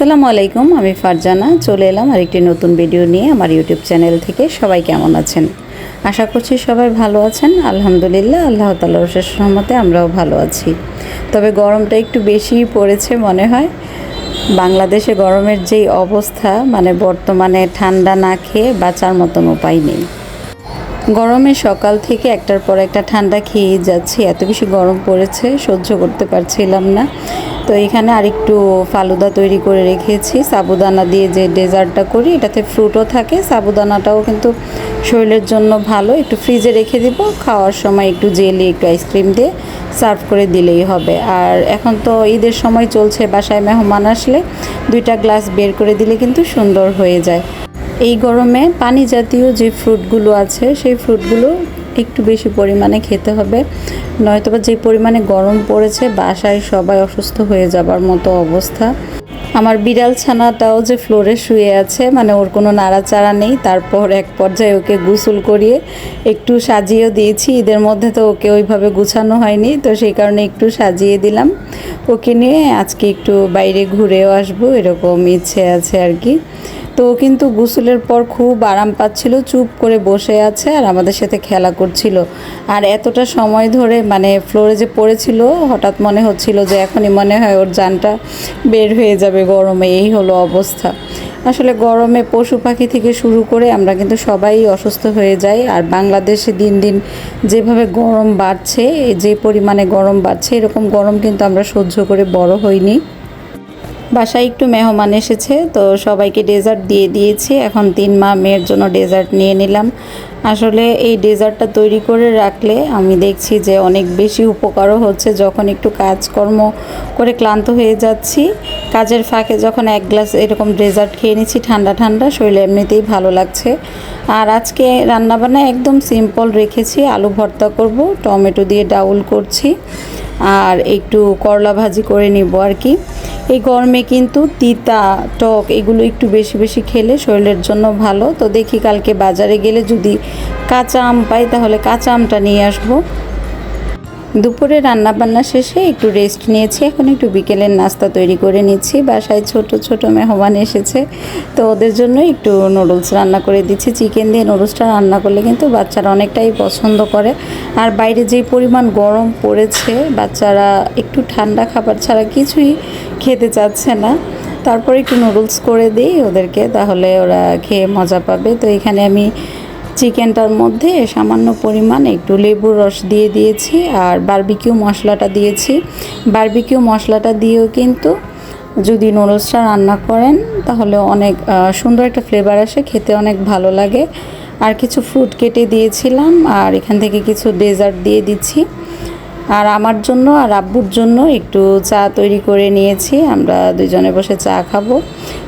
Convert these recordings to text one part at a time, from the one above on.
আসসালামু আলাইকুম, আমি ফারজানা। চলে এলাম আরেকটি নতুন ভিডিও নিয়ে আমার ইউটিউব চ্যানেল থেকে। সবাই কেমন আছেন? আশা করছি সবাই ভালো আছেন। আলহামদুলিল্লাহ, আল্লাহ তালার শেষ রহমতে আমরাও ভালো আছি। তবে গরমটা একটু বেশিই পড়েছে মনে হয়। বাংলাদেশে গরমের যেই অবস্থা মানে বর্তমানে ঠান্ডা না খেয়ে বাঁচার মতন উপায় নেই। গরমে সকাল থেকে একটার পর একটা ঠান্ডা খেয়ে যাচ্ছি। এত বেশি গরম পড়েছে, সহ্য করতে পারছিলাম না। তো এখানে আরেকটু ফালুদা তৈরি করে রেখেছি। সাবুদানা দিয়ে যে ডেজার্টটা করি, এটাতে ফ্রুটও থাকে। সাবুদানাটাও কিন্তু শরীরের জন্য ভালো। একটু ফ্রিজে রেখে দিব। খাওয়ার সময় একটু জেলি, একটু আইসক্রিম দিয়ে সার্ভ করে দিলেই হবে। আর এখন তো ঈদের সময় চলছে বাসায় মেহমান আসলে। দুইটা গ্লাস বের করে দিলে কিন্তু সুন্দর হয়ে যায়। এই গরমে পানি জাতীয় যে ফ্রুটগুলো আছে, সেই ফ্রুটগুলো একটু বেশি পরিমাণে খেতে হবে। নয়তোবা যে পরিমাণে গরম পড়েছে, বাসায় সবাই অসুস্থ হয়ে যাবার মতো অবস্থা। আমার বিড়াল ছানাটাও যে ফ্লোরে শুয়ে আছে মানে ওর কোনো নাড়াচাড়া নেই। তারপর এক পর্যায়ে ওকে গোসল করিয়ে একটু সাজিয়েও দিয়েছি। ঈদের মধ্যে তো ওকে ওইভাবে গুছানো হয়নি, তো সেই কারণে একটু সাজিয়ে দিলাম। ওকে নিয়ে আজকে একটু বাইরে ঘুরেও আসব এরকম ইচ্ছে আছে আর কি। তো কিন্তু গোসলের পর খুব আরাম পাচ্ছিল, চুপ করে বসে আছে আর আমাদের সাথে খেলা করছিল। আর এতটা সময় ধরে মানে ফ্লোরে যে পড়েছিল, হঠাৎ মনে হচ্ছিল যে এখনই মনে হয় ওর জানটা বের হয়ে যাবে গরমে, এই হলো অবস্থা। আসলে গরমে পশু পাখি থেকে শুরু করে আমরা কিন্তু সবাই অসুস্থ হয়ে যাই আর বাংলাদেশে দিন দিন যেভাবে গরম বাড়ছে, যে পরিমাণে গরম বাড়ছে, এরকম গরম কিন্তু আমরা সহ্য করে বড় হইনি। বাসায় একটু মেহমান এসেছে, তো সবাইকে ডেজার্ট দিয়ে দিয়েছি। এখন তিন মা মেয়ের জন্য ডেজার্ট নিয়ে নিলাম। আসলে এই ডেজার্টটা তৈরি করে রাখলে আমি দেখছি যে অনেক বেশি উপকারও হচ্ছে। যখন একটু কাজকর্ম করে ক্লান্ত হয়ে যাচ্ছি, কাজের ফাঁকে যখন এক গ্লাস এরকম ডেজার্ট খেয়ে নিচ্ছি, ঠান্ডা ঠান্ডা, শরীরে এমনিতেই ভালো লাগছে। আর আজকে রান্নাবান্না একদম সিম্পল রেখেছি, আলু ভর্তা করব, টমেটো দিয়ে ডাউল করছি, আর একটু করলা ভাজি করে নিব আর কি। এই গরমে কিন্তু তিতা, টক এগুলো একটু বেশি বেশি খেলে শরীরের জন্য ভালো। তো দেখি কালকে বাজারে গেলে যদি কাঁচা আম পাই তাহলে কাঁচা আমটা নিয়ে আসব। দুপুরে রান্না বান্না শেষে একটু রেস্ট নিয়েছি। এখন একটু বিকেলের নাস্তা তৈরি করে নিচ্ছি। বাসায় ছোট ছোট মেহমান এসেছে। তো ওদের জন্য একটু নুডলস রান্না করে দিচ্ছি। চিকেন দিয়ে নুডলসটা রান্না করলে কিন্তু বাচ্চারা অনেকটাই পছন্দ করে। আর বাইরে যে পরিমাণ গরম পড়েছে, বাচ্চারা একটু ঠান্ডা খাবার ছাড়া কিছুই খেতে চাচ্ছে না। তারপরে একটু নুডলস করে দিই ওদেরকে, তাহলে ওরা খেয়ে মজা পাবে। তো এখানে আমি চিকেনটার মধ্যে সামান্য পরিমাণ একটু লেবুর রস দিয়ে দিয়েছি আর বারবিকিউ মশলাটা দিয়েছি। বারবিকিউ মশলাটা দিয়েও কিন্তু যদি নুডলসটা রান্না করেন, তাহলে অনেক সুন্দর একটা ফ্লেভার আসে, খেতে অনেক ভালো লাগে। আর কিছু ফ্রুট কেটে দিয়েছিলাম আর এখান থেকে কিছু ডেজার্ট দিয়ে দিচ্ছি। আর আমার জন্য আর আব্বুর জন্য একটু চা তৈরি করে নিয়েছি। আমরা দুজনে বসে চা খাব।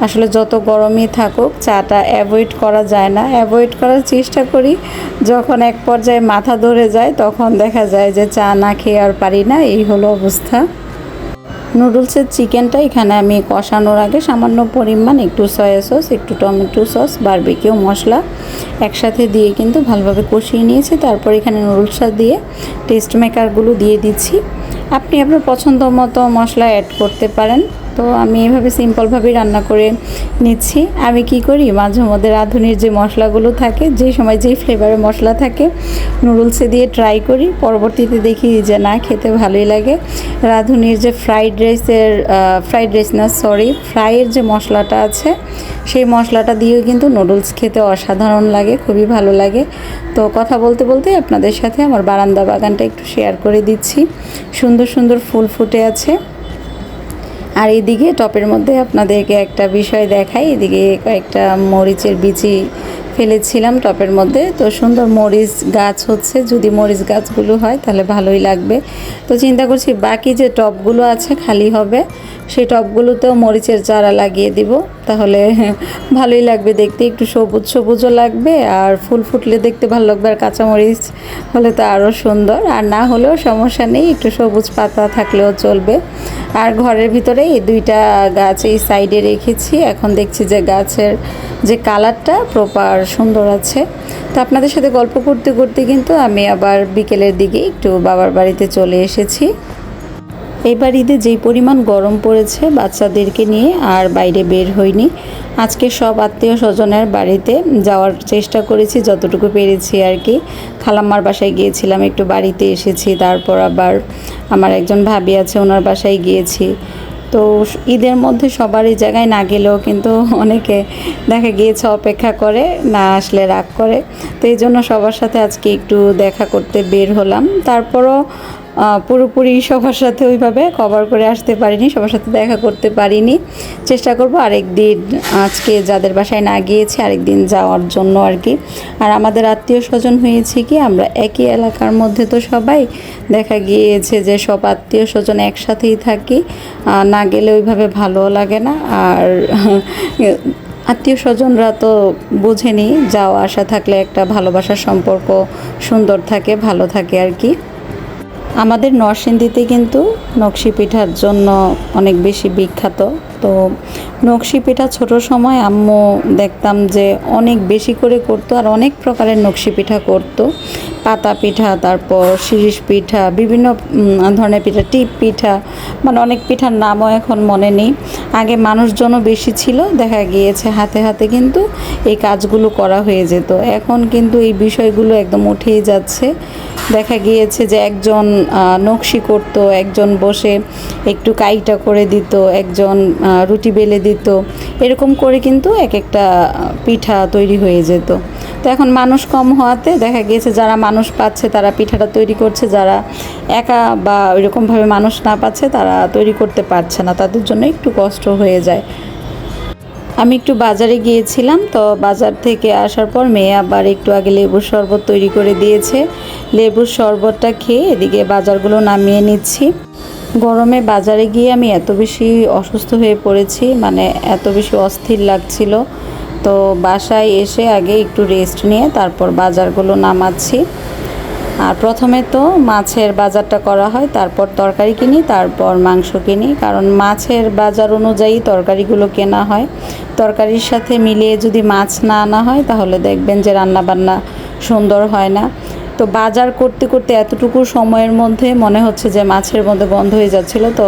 আসলে যত গরমই থাকুক, চাটা অ্যাভয়েড করা যায় না। অ্যাভয়েড করার চেষ্টা করি। যখন এক পর্যায়ে মাথা ধরে যায়, তখন দেখা যায় যে চা না খেয়ে আর পারি না। এই হলো অবস্থা। নুডলসের চিকেনটা এখানে আমি কষানোর আগে সামান্য পরিমাণ একটু সয়া সস, একটু টমেটো সস, বারবিকিউ মশলা একসাথে দিয়ে কিন্তু ভালোভাবে কষিয়ে নিয়েছি। তারপর এখানে নুডলসটা দিয়ে টেস্ট মেকারগুলো দিয়ে দিচ্ছি। আপনি আপনার পছন্দ মতো মশলা অ্যাড করতে পারেন। তো আমি এভাবে সিম্পলভাবে রান্না করে নিচ্ছি। আমি কি করি, মাঝে মধ্যে রাঁধুনির যে মশলাগুলো থাকে, যে সময় যেই ফ্লেভারের মশলা থাকে নুডলসে দিয়ে ট্রাই করি। পরবর্তীতে দেখি যে না, খেতে ভালোই লাগে। রাঁধুনির যে ফ্রাইড রাইসের ফ্রাইড রাইস না সরি ফ্রাইয়ের যে মশলাটা আছে, সেই মশলাটা দিয়েও কিন্তু নুডলস খেতে অসাধারণ লাগে, খুবই ভালো লাগে। তো কথা বলতে বলতে আপনাদের সাথে আমার বারান্দা বাগানটা একটু শেয়ার করে দিচ্ছি। সুন্দর সুন্দর ফুল ফুটে আছে। আর এদিকে টপের মধ্যে আপনাদেরকে একটা বিষয় দেখাই। এদিকে কয়েকটা মরিচের বিচি ফেলেছিলাম টপের মধ্যে। তো সুন্দর মরিচ গাছ হচ্ছে। যদি মরিচ গাছগুলো হয় তাহলে ভালোই লাগবে। তো চিন্তা করছি বাকি যে টপগুলো আছে খালি হবে, সেই টপগুলোতেও মরিচের চারা লাগিয়ে দিব। তাহলে ভালোই লাগবে দেখতে। একটু সবুজ সবুজও লাগবে আর ফুল ফুটলে দেখতে ভালো লাগবে। আর কাঁচামরিচ হলে তো আরও সুন্দর। আর না হলেও সমস্যা নেই, একটু সবুজ পাতা থাকলেও চলবে। আর ঘরের ভিতরে এই দুইটা গাছ এই সাইডে রেখেছি। এখন দেখছি যে গাছের যে কালারটা প্রপার সুন্দর আছে। তো আপনাদের সাথে গল্প করতে করতে কিন্তু আমি আবার বিকেলের দিকে একটু বাবার বাড়িতে চলে এসেছি। এইবার ঈদে যেই পরিমাণ গরম পড়েছে বাচ্চাদেরকে নিয়ে আর বাইরে বের হইনি, আজকে সব আত্মীয় স্বজনের বাড়িতে যাওয়ার চেষ্টা করেছি যতটুকু পেরেছি আর কি। খালাম্মার বাসায় গিয়েছিলাম, একটু বাড়িতে এসেছি, তারপর আবার আমার একজন ভাবি আছে, ওনার বাসায় গিয়েছি। তো ঈদের মধ্যে সবার এই জায়গায় না গেলেও কিন্তু অনেকে দেখা গিয়েছে, অপেক্ষা করে, না আসলে রাগ করে। তো এই জন্য সবার সাথে আজকে একটু দেখা করতে বের হলাম। তারপরও পুরোপুরি সবার সাথে ওইভাবে কভার করে আসতে পারিনি, সবার সাথে দেখা করতে পারিনি। চেষ্টা করব আরেক দিন আজকে যাদের বাসায় না গিয়েছি আরেক দিন যাওয়ার জন্য আর কি। আর আমাদের আত্মীয় স্বজন হয়েছে কি, আমরা একই এলাকার মধ্যে তো সবাই। দেখা গিয়েছে যে সব আত্মীয় স্বজন একসাথেই থাকি না গেলে ওইভাবে ভালো লাগে না। আর আত্মীয় স্বজনরা তো বোঝেনি যাওয়া আসা থাকলে একটা ভালোবাসার সম্পর্ক সুন্দর থাকে, ভালো থাকে আর কি। আমাদের নরসিংদীতে কিন্তু নকশি পিঠার জন্য অনেক বেশি বিখ্যাত। তো নকশি পিঠা ছোট সময় আম্মু দেখতাম যে অনেক বেশি করে করতো আর অনেক প্রকারের নকশি পিঠা করতো। পাতা পিঠা, তারপর শিরিষ পিঠা, বিভিন্ন ধরনের পিঠা, টিপ পিঠা মানে অনেক পিঠার নামও এখন মনে নেই। আগে মানুষজনও বেশি ছিল, দেখা গিয়েছে হাতে হাতে কিন্তু এই কাজগুলো করা হয়ে যেত। এখন কিন্তু এই বিষয়গুলো একদম উঠেই যাচ্ছে। দেখা গিয়েছে যে একজন নকশি করত, একজন বসে একটু কাইটা করে দিত, একজন রুটি বেলে দিত। এরকম করে কিন্তু এক একটা পিঠা তৈরি হয়ে যেত। তো এখন মানুষ কম হওয়াতে দেখা গিয়েছে যারা মানুষ পাচ্ছে তারা পিঠাটা তৈরি করছে, যারা একা বা এরকমভাবে মানুষ না পাচ্ছে তারা তৈরি করতে পারছে না। তাদের জন্য একটু কষ্ট হয়ে যায়। আমি একটু বাজারে গিয়েছিলাম, তো বাজার থেকে আসার পর মেয়ে আবার একটু আগে লেবুর শরবত তৈরি করে দিয়েছে। লেবুর শরবতটা খেয়ে এদিকে বাজারগুলো নামিয়ে নিচ্ছি। গরমে বাজারে গিয়ে আমি এত বেশি অসুস্থ হয়ে পড়েছি মানে এত বেশি অস্থির লাগছিল। তো বাসায় এসে আগে একটু রেস্ট নিয়ে তারপর বাজারগুলো নামাচ্ছি। আর প্রথমে তো মাছের বাজারটা করা হয়, তারপর তরকারি কিনি, তারপর মাংস কিনি। কারণ মাছের বাজার অনুযায়ী তরকারিগুলো কেনা হয়। তরকারির সাথে মিলিয়ে যদি মাছ না আনা হয়, তাহলে দেখবেন যে রান্না বান্না সুন্দর হয় না। তো বাজার করতে করতে এতটুকু সময়ের মধ্যে মনে হচ্ছে যে মাছের মধ্যে বন্ধ হয়ে যাচ্ছিল। তো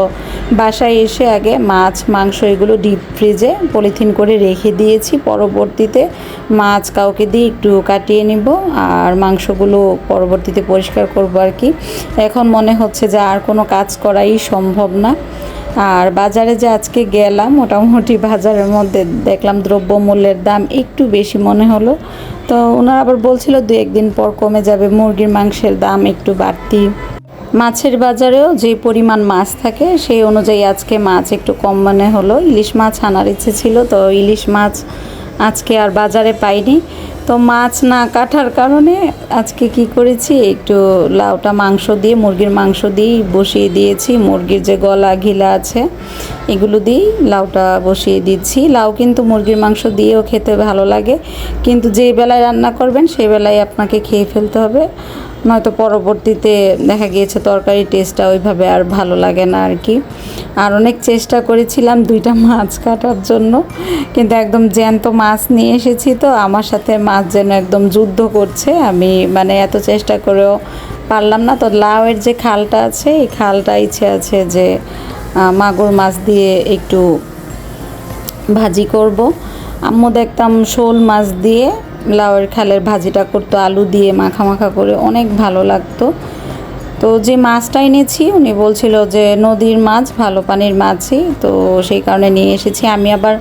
বাসায় এসে আগে মাছ, মাংস এগুলো ডিপ ফ্রিজে পলিথিন করে রেখে দিয়েছি। পরবর্তীতে মাছ কাউকে দিয়ে একটু কাটিয়ে নিব আর মাংসগুলো পরবর্তীতে পরিষ্কার করব আর কি। এখন মনে হচ্ছে যে আর কোনো কাজ করাই সম্ভব না। আর বাজারে যে আজকে গেলাম, মোটামুটি বাজারের মধ্যে দেখলাম দ্রব্যমূল্যের দাম একটু বেশি মনে হলো। তো ওনারা আবার বলছিল, দু একদিন পর কমে যাবে, মুরগির মাংসের দাম একটু বাড়তি। মাছের বাজারেও যে পরিমাণ মাছ থাকে, সেই অনুযায়ী আজকে মাছ একটু কম মনে হলো। ইলিশ মাছ আনার ইচ্ছে ছিল, তো ইলিশ মাছ আজকে আর বাজারে পাইনি। তো মাছ না কাটার কারণে আজকে কি করেছি? একটু লাউটা মাংস দিয়ে, মুরগির মাংস দিয়েই বসিয়ে দিয়েছি। মুরগির যে গলা ঘিলা আছে, এগুলো দিয়েই লাউটা বসিয়ে দিচ্ছি। লাউ কিন্তু মুরগির মাংস দিয়েও খেতে ভালো লাগে। কিন্তু যে বেলায় রান্না করবেন সেই বেলায় আপনাকে খেয়ে ফেলতে হবে। নয়তো পরবর্তীতে দেখা গিয়েছে তরকারি টেস্টটা ওইভাবে আর ভালো লাগে না আর কি। আর অনেক চেষ্টা করেছিলাম দুইটা মাছ কাটার জন্য, কিন্তু একদম জ্যান্ত মাছ নিয়ে এসেছি তো, আমার সাথে মাছ যেন একদম যুদ্ধ করছে। আমি মানে এত চেষ্টা করেও পারলাম না। তো লাউয়ের যে খালটা আছে, এই খালটা ইচ্ছে আছে যে মাগুর মাছ দিয়ে একটু ভাজি করব। আম্মু দেখতাম শোল মাছ দিয়ে লাউয়ের খালের ভাজিটা করতো আলু দিয়ে মাখা মাখা করে অনেক ভালো লাগতো। তো যে মাছটা এনেছি, উনি বলছিল যে নদীর মাছ, ভালো পানির মাছই। তো সেই কারণে নিয়ে এসেছি। আমি আবার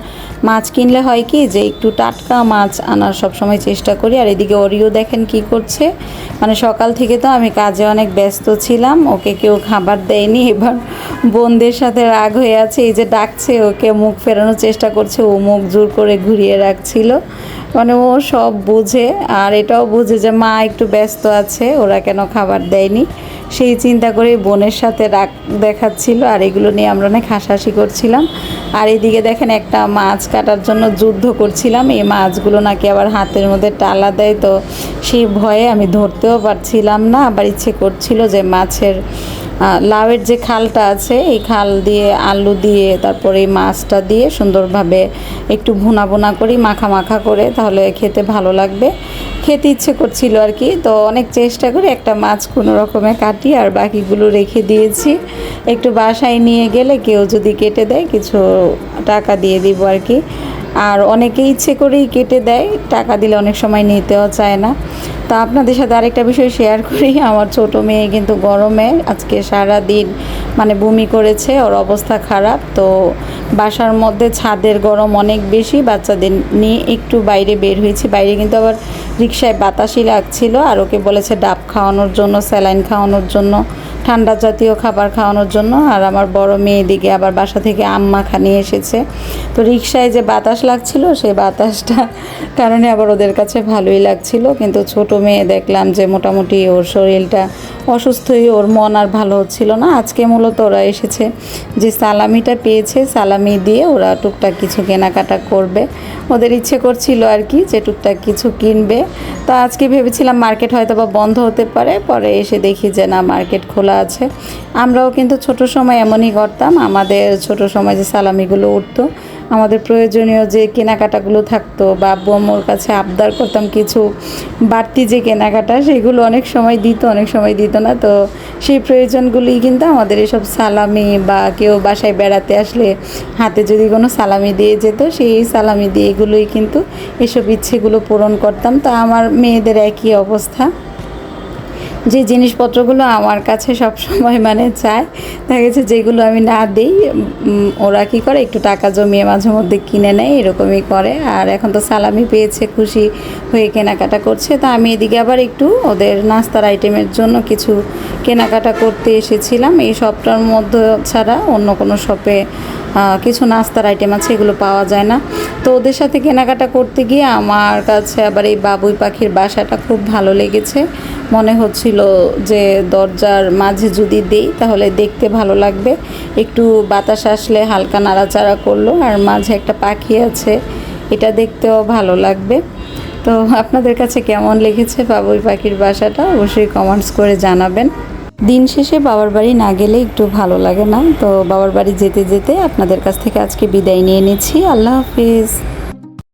মাছ কিনলে হয় কি যে একটু টাটকা মাছ আনার সবসময় চেষ্টা করি। আর এদিকে ওরিও দেখেন কি করছে। মানে সকাল থেকে তো আমি কাজে অনেক ব্যস্ত ছিলাম। ওকে কেউ খাবার দেয়নি। এবার বোনদের সাথে রাগ হয়ে আছে। এই যে ডাকছে, ওকে মুখ ফেরানোর চেষ্টা করছে। ও মুখ জোর করে ঘুরিয়ে রাখছিল। মানে ও সব বুঝে। আর এটাও বুঝে যে মা একটু ব্যস্ত আছে, ওরা কেন খাবার দেয়নি। সেই চিন্তা করে বোনের সাথে রাগ দেখাচ্ছিল আর এগুলো নিয়ে আমরা অনেক হাসাহাসি করছিলাম। আর এদিকে দেখেন একটা মাছ কাটার জন্য যুদ্ধ করছিলাম। এই মাছগুলো নাকি আবার হাতের মধ্যে টালা দেয়, তো সেই ভয়ে আমি ধরতেও পারছিলাম না। আবার ইচ্ছে করছিল যে মাছের লাউয়ের যে খালটা আছে, এই খাল দিয়ে আলু দিয়ে, তারপরে এই মাছটা দিয়ে সুন্দরভাবে একটু ভুনা ভুনা করি, মাখা মাখা করে, তাহলে খেতে ভালো লাগবে। খেতে ইচ্ছে করছিল আর কি। তো অনেক চেষ্টা করে একটা মাছ কোনো রকমে কাটি আর বাকিগুলো রেখে দিয়েছি। একটু বাসায় নিয়ে গেলে কেউ যদি কেটে দেয় কিছু টাকা দিয়ে দিব আর কি। আর অনেকে ইচ্ছে করেই কেটে দেয়, টাকা দিলে অনেক সময় নিতেও চায় না। তা আপনাদের সাথে আরেকটা বিষয় শেয়ার করি, আমার ছোট মেয়ে কিন্তু গরমে আজকে সারা দিন মানে বমি করেছে, ওর অবস্থা খারাপ। তো বাসার মধ্যে ছাদের গরম অনেক বেশি, বাচ্চাদের নিয়ে একটু বাইরে বের হয়েছি। বাইরে কিন্তু আবার রিক্সায় বাতাসই লাগছিল আর ওকে বলেছে ডাব খাওয়ানোর জন্য, স্যালাইন খাওয়ানোর জন্য। ঠান্ডা জাতীয় খাবার খাওয়ানোর জন্য আর আমার বড় মেয়ে দিকে আবার বাসা থেকে আম মাখা নিয়ে এসেছে। তো রিক্সায় যে বাতাস লাগছিল, সেই বাতাসটা কারণে আবার ওদের কাছে ভালোই লাগছিল। কিন্তু ছোট মেয়ে দেখলাম যে মোটামুটি ওর শরীরটা অসুস্থই, ওর মন আর ভালো হচ্ছিল না। আজকে মূলত ওরা এসেছে যে সালামিটা পেয়েছে, সালামি দিয়ে ওরা টুকটাক কিছু কেনাকাটা করবে। ওদের ইচ্ছে করছিল আর কি যে টুকটাক কিছু কিনবে। তো আজকে ভেবেছিলাম মার্কেট হয়তো বা বন্ধ হতে পারে, পরে এসে দেখি যে না, মার্কেট খোলা আছে। আমরাও কিন্তু ছোট সময় এমনই করতাম, আমাদের ছোট সময় যে সালামিগুলো উঠতো আমাদের প্রয়োজনীয় যে কেনাকাটাগুলো থাকতো বা আম্মুর কাছে আবদার করতাম কিছু বাড়তি যে কেনাকাটা, সেগুলো অনেক সময় দিত, অনেক সময় দিত না। তো সেই প্রয়োজনগুলোই কিন্তু আমাদের এসব সালামি বা কেউ বাসায় বেড়াতে আসলে হাতে যদি কোনো সালামি দিয়ে যেত, সেই সালামি দিয়ে এগুলোই কিন্তু এসব ইচ্ছেগুলো পূরণ করতাম। তা আমার মেয়েদের একই অবস্থা। যে জিনিসপত্রগুলো আমার কাছে সব সময় মানে চায়, দেখা গেছে যেগুলো আমি না দিই ওরা কি করে? একটু টাকা জমিয়ে মাঝে মধ্যে কিনে নেয়, এরকমই করে। আর এখন তো সালামি পেয়েছে, খুশি হয়ে কেনাকাটা করছে। তা আমি এদিকে আবার একটু ওদের নাস্তার আইটেমের জন্য কিছু কেনাকাটা করতে এসেছিলাম। এই শপটার মধ্যে ছাড়া অন্য কোনো শপে কিছু নাস্তার আইটেম আছে, এগুলো পাওয়া যায় না। তো ওদের সাথে কেনাকাটা করতে গিয়ে আমার কাছে আবার এই বাবুই পাখির বাসাটা খুব ভালো লেগেছে। মনে হচ্ছিল যে দরজার মাঝে যদি দেই, তাহলে দেখতে ভালো লাগবে। একটু বাতাস আসলে হালকা নাড়াচাড়া করল, আর মাঝে একটা পাখি আছে, এটা দেখতেও ভালো লাগবে। তো আপনাদের কাছে কেমন লেগেছে বাবুই পাখির বাসাটা? অবশ্যই কমেন্টস করে জানাবেন। দিন শেষে বাবার বাড়ি না গেলে একটু ভালো লাগে না। তো বাবার বাড়ি যেতে যেতে আপনাদের কাছ থেকে আজকে বিদায় নিয়ে নিচ্ছি। আল্লাহ হাফিজ।